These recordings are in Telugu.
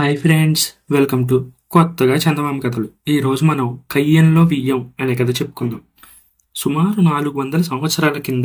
హాయ్ ఫ్రెండ్స్ వెల్కమ్ టు కొత్తగా చందమామ కథలు. ఈరోజు మనం కయ్యంలో బియ్యం అనే కథ చెప్పుకుందాం. సుమారు నాలుగు వందల సంవత్సరాల కింద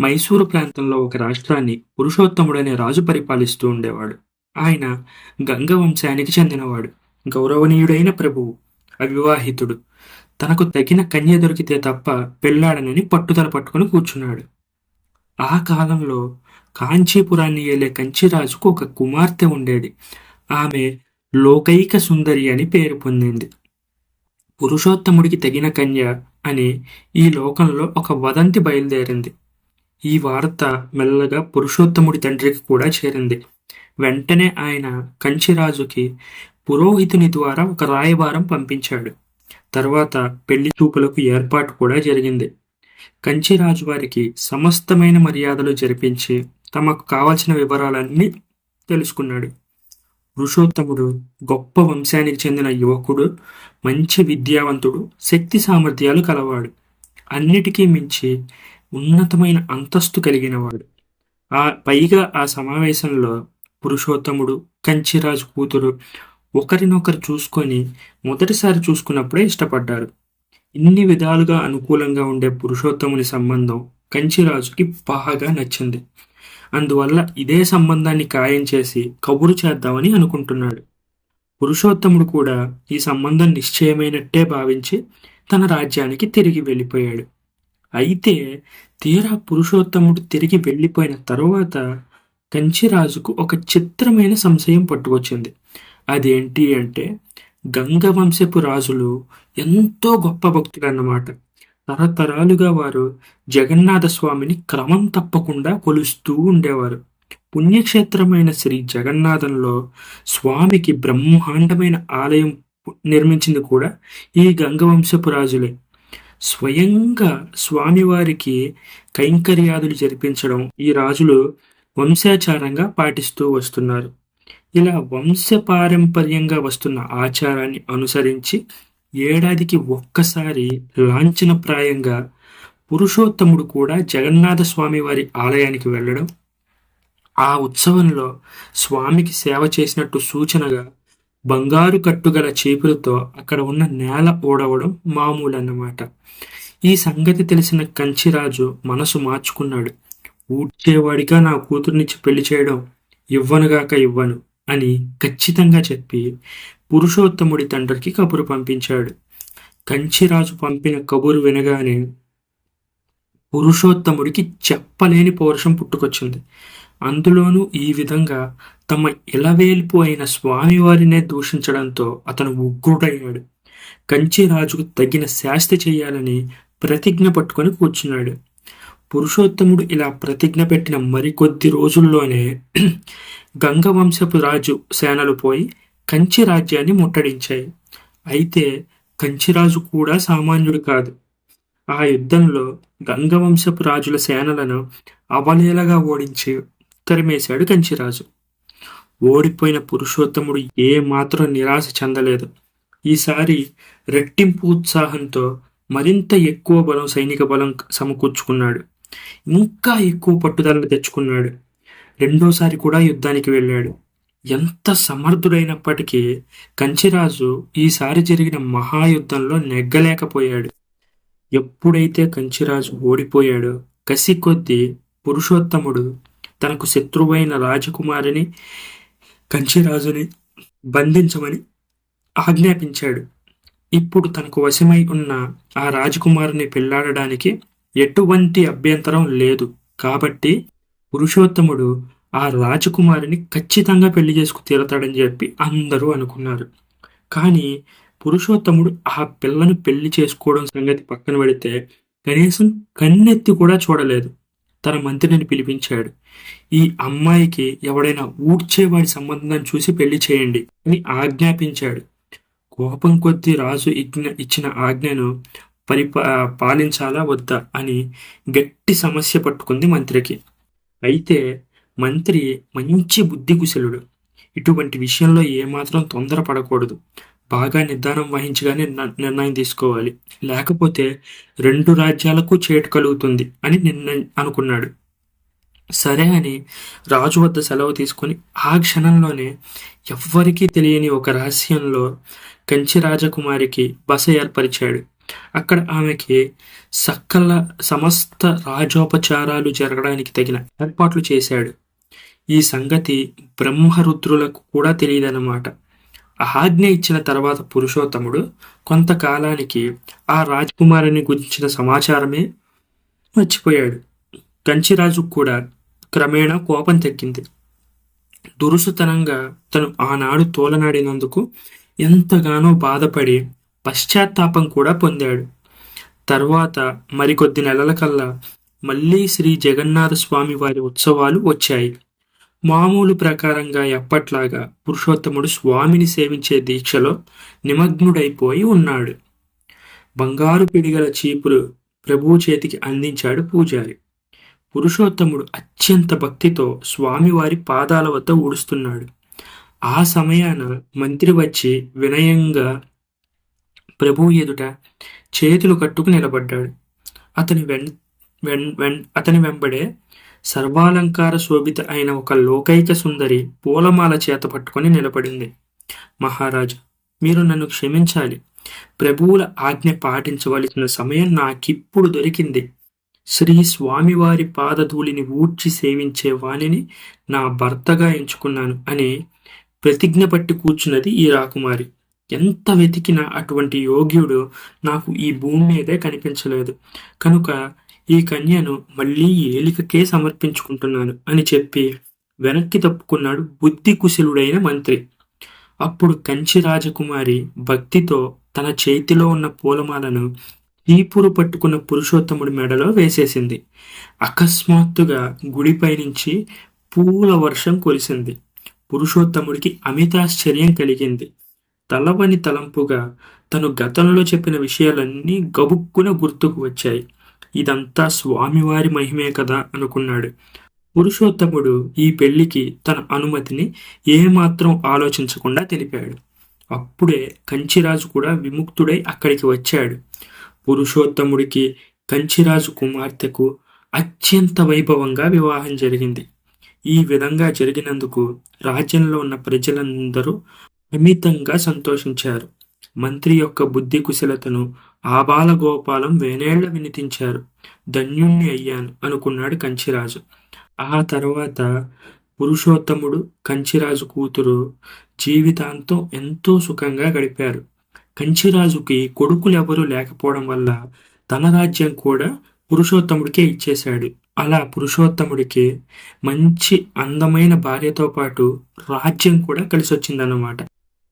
మైసూరు ప్రాంతంలో ఒక రాష్ట్రాన్ని పురుషోత్తముడనే రాజు పరిపాలిస్తూ ఉండేవాడు. ఆయన గంగ వంశానికి చెందినవాడు. గౌరవనీయుడైన ప్రభువు అవివాహితుడు. తనకు తగిన కన్య దొరికితే తప్ప పెళ్ళాడనని పట్టుదల పట్టుకుని కూర్చున్నాడు. ఆ కాలంలో కాంచీపురాన్ని ఏలే కంచిరాజుకు ఒక కుమార్తె ఉండేది. ఆమె లోకైక సుందరి అని పేరు పొందింది. పురుషోత్తముడికి తగిన కన్య అని ఈ లోకంలో ఒక వదంతి బయలుదేరింది. ఈ వార్త మెల్లగా పురుషోత్తముడి తండ్రికి కూడా చేరింది. వెంటనే ఆయన కంచిరాజుకి పురోహితుని ద్వారా ఒక రాయబారం పంపించాడు. తర్వాత పెళ్ళి చూపులకు ఏర్పాటు కూడా జరిగింది. కంచిరాజు వారికి సమస్తమైన మర్యాదలు జరిపించి తమకు కావలసిన వివరాలన్నీ తెలుసుకున్నాడు. పురుషోత్తముడు గొప్ప వంశానికి చెందిన యువకుడు మంచి విద్యావంతుడు శక్తి సామర్థ్యాలు కలవాడు. అన్నిటికీ మించి ఉన్నతమైన అంతస్తు కలిగినవాడు. ఆ పైగా ఆ సమావేశంలో పురుషోత్తముడు కంచిరాజు కూతురు ఒకరినొకరు చూసుకొని మొదటిసారి చూసుకున్నప్పుడే ఇష్టపడ్డారు. ఇన్ని విధాలుగా అనుకూలంగా ఉండే పురుషోత్తముని సంబంధం కంచిరాజుకి బాగా నచ్చింది. అందువల్ల ఇదే సంబంధాన్ని ఖాయం చేసి కబురు చేద్దామని అనుకుంటున్నాడు. పురుషోత్తముడు కూడా ఈ సంబంధం నిశ్చయమైనట్టే భావించి తన రాజ్యానికి తిరిగి వెళ్ళిపోయాడు. అయితే తీరా పురుషోత్తముడు తిరిగి వెళ్ళిపోయిన తరువాత కంచిరాజుకు ఒక చిత్రమైన సంశయం పట్టుకొచ్చింది. అదేంటి అంటే గంగవంశపు రాజులు ఎంతో గొప్ప భక్తులు అన్నమాట తరతరాలుగా వారు జగన్నాథ స్వామిని క్రమం తప్పకుండా కొలుస్తూ ఉండేవారు. పుణ్యక్షేత్రమైన శ్రీ జగన్నాథంలో స్వామికి బ్రహ్మాండమైన ఆలయం నిర్మించింది కూడా ఈ గంగవంశపు రాజులే స్వయంగా స్వామివారికి కైంకర్యాదులు జరిపించడం ఈ రాజులు వంశాచారంగా పాటిస్తూ వస్తున్నారు. ఇలా వంశపారంపర్యంగా వస్తున్న ఆచారాన్ని అనుసరించి ఏడాదికి ఒక్కసారి లాంఛనప్రాయంగా పురుషోత్తముడు కూడా జగన్నాథ స్వామి వారి ఆలయానికి వెళ్ళడం ఆ ఉత్సవంలో స్వామికి సేవ చేసినట్టు సూచనగా బంగారు కట్టుగల చేపులతో అక్కడ ఉన్న నేల ఓడవడం మామూలు అన్నమాట ఈ సంగతి తెలిసిన కంచిరాజు మనసు మార్చుకున్నాడు. ఊడ్చేవాడిగా నా కూతుర్నిచ్చి పెళ్ళి చేయడం ఇవ్వనుగాక ఇవ్వను. అని ఖచ్చితంగా చెప్పి పురుషోత్తముడి తండ్రికి కబురు పంపించాడు. కంచిరాజు పంపిన కబురు వినగానే పురుషోత్తముడికి చెప్పలేని పౌరుషం పుట్టుకొచ్చింది. అందులోనూ ఈ విధంగా తమ ఇలవేల్పు అయిన స్వామివారినే దూషించడంతో అతను ఉగ్రుడయ్యాడు. కంచిరాజుకు తగిన శాస్తి చేయాలని ప్రతిజ్ఞ పట్టుకొని కూర్చున్నాడు. పురుషోత్తముడు ఇలా ప్రతిజ్ఞ పెట్టిన మరికొద్ది రోజుల్లోనే గంగవంశపు రాజు సేనలు పోయి కంచి రాజ్యాన్ని ముట్టడించాయి. అయితే కంచిరాజు కూడా సామాన్యుడు కాదు. ఆ యుద్ధంలో గంగవంశపు రాజుల సేనలను అవలీలగా ఓడించి తరిమేశాడు కంచిరాజు. ఓడిపోయిన పురుషోత్తముడు ఏ మాత్రం నిరాశ చెందలేదు. ఈసారి రెట్టింపు ఉత్సాహంతో మరింత ఎక్కువ బలం సైనిక బలం సమకూర్చుకున్నాడు. ఇంకా ఎక్కువ పట్టుదలను తెచ్చుకున్నాడు. రెండోసారి కూడా యుద్ధానికి వెళ్ళాడు. ఎంత సమర్థుడైనప్పటికీ కంచిరాజు ఈసారి జరిగిన మహాయుద్ధంలో నెగ్గలేకపోయాడు. ఎప్పుడైతే కంచిరాజు ఓడిపోయాడో కసి కొద్దీ పురుషోత్తముడు తనకు శత్రువైన రాజకుమారిని కంచిరాజుని బంధించమని ఆజ్ఞాపించాడు. ఇప్పుడు తనకు వశమై ఉన్న ఆ రాజకుమారిని పెళ్ళాడడానికి ఎటువంటి అభ్యంతరం లేదు. కాబట్టి పురుషోత్తముడు ఆ రాజకుమారిని ఖచ్చితంగా పెళ్ళి చేసుకు తీరతాడని చెప్పి అందరూ అనుకున్నారు. కానీ పురుషోత్తముడు ఆ పిల్లను పెళ్ళి చేసుకోవడం సంగతి పక్కన పెడితే కనీసం కన్నెత్తి కూడా చూడలేదు. తన మంత్రిని పిలిపించాడు. ఈ అమ్మాయికి ఎవడైనా ఊడ్చేవాడి సంబంధం చూసి పెళ్ళి చేయండి అని ఆజ్ఞాపించాడు. కోపం కొద్దీ రాజు ఇచ్చిన ఆజ్ఞను పరిపా పాలించాలా వద్దా అని గట్టి సమస్య పట్టుకుంది మంత్రికి. అయితే మంత్రి మంచి బుద్ధి కుశలుడు ఇటువంటి విషయంలో ఏమాత్రం తొందరపడకూడదు. బాగా నిర్ధారం వహించగానే నిర్ణయం తీసుకోవాలి. లేకపోతే రెండు రాజ్యాలకు చేటు కలుగుతుంది అని నిర్ణయం అనుకున్నాడు. సరే అని రాజు వద్ద సెలవు తీసుకొని ఆ క్షణంలోనే ఎవ్వరికీ తెలియని ఒక రహస్యంలో కంచి రాజకుమారికి బస ఏర్పరిచాడు. అక్కడ ఆమెకి సకల సమస్త రాజోపచారాలు జరగడానికి తగిన ఏర్పాట్లు చేశాడు. ఈ సంగతి బ్రహ్మరుద్రులకు కూడా తెలియదన్నమాట. ఆజ్ఞ ఇచ్చిన తర్వాత పురుషోత్తముడు కొంతకాలానికి ఆ రాజకుమారిని గురించిన సమాచారమే మర్చిపోయాడు. కంచిరాజు కూడా క్రమేణా కోపం తగ్గింది. దురుసుతనంగా తను ఆనాడు తోలనాడినందుకు ఎంతగానో బాధపడి పశ్చాత్తాపం కూడా పొందాడు. తర్వాత మరికొద్ది నెలల కల్లా మళ్ళీ శ్రీ జగన్నాథ స్వామి వారి ఉత్సవాలు వచ్చాయి. మామూలు ప్రకారంగా ఎప్పట్లాగా పురుషోత్తముడు స్వామిని సేవించే దీక్షలో నిమగ్నుడైపోయి ఉన్నాడు. బంగారు పిడిగల చీపులు ప్రభు చేతికి అందించాడు పూజారి. పురుషోత్తముడు అత్యంత భక్తితో స్వామివారి పాదాల వద్ద ఊడుస్తున్నాడు. ఆ సమయాన మంత్రి వచ్చి వినయంగా ప్రభువు ఎదుట చేతులు కట్టుకు నిలబడ్డాడు. అతని వెన్ వెన్ వెన్ అతని వెంబడే సర్వాలంకార శోభిత అయిన ఒక లోకైక సుందరి పూలమాల చేత పట్టుకొని నిలబడింది. మహారాజా మీరు నన్ను క్షమించాలి. ప్రభువుల ఆజ్ఞ పాటించవలసిన సమయం నాకిప్పుడు దొరికింది. శ్రీ స్వామివారి పాదధూళిని ఊడ్చి సేవించే వాణిని నా భర్తగా ఎంచుకున్నాను అని ప్రతిజ్ఞ పట్టి కూర్చున్నది ఈ రాకుమారి. ఎంత వెతికినా అటువంటి యోగ్యుడు నాకు ఈ భూమి మీదే కనిపించలేదు. కనుక ఈ కన్యను మళ్ళీ ఏలికకే సమర్పించుకుంటున్నాను అని చెప్పి వెనక్కి తప్పుకున్నాడు బుద్ధి కుశలుడైన మంత్రి. అప్పుడు కంచి రాజకుమారి భక్తితో తన చేతిలో ఉన్న పూలమాలను ఈపురు పట్టుకున్న పురుషోత్తముడి మెడలో వేసేసింది. అకస్మాత్తుగా గుడిపై నుంచి పూల వర్షం కురిసింది. పురుషోత్తముడికి అమితాశ్చర్యం కలిగింది. తలవని తలంపుగా తను గతంలో చెప్పిన విషయాలన్నీ గబుక్కున గుర్తుకు వచ్చాయి. ఇదంతా స్వామివారి మహిమే కదా అనుకున్నాడు. పురుషోత్తముడు ఈ పెళ్ళికి తన అనుమతిని ఏమాత్రం ఆలోచించకుండా తెలిపాడు. అప్పుడే కంచిరాజు కూడా విముక్తుడై అక్కడికి వచ్చాడు. పురుషోత్తముడికి కంచిరాజు కుమార్తెకు అత్యంత వైభవంగా వివాహం జరిగింది. ఈ విధంగా జరిగినందుకు రాజ్యంలో ఉన్న ప్రజలందరూ అమితంగా సంతోషించారు. మంత్రి యొక్క బుద్ధి కుశలతను ఆబాలగోపాలం వేనేళ్ళ వినిపించారు ధన్యుణ్ణి అయ్యాను అనుకున్నాడు కంచిరాజు. ఆ తర్వాత పురుషోత్తముడు కంచిరాజు కూతురు జీవితాంతం ఎంతో సుఖంగా గడిపారు. కంచిరాజుకి కొడుకులు ఎవరూ లేకపోవడం వల్ల తన రాజ్యం కూడా పురుషోత్తముడికే ఇచ్చేశాడు. అలా పురుషోత్తముడికి మంచి అందమైన భార్యతో పాటు రాజ్యం కూడా కలిసి వచ్చిందన్నమాట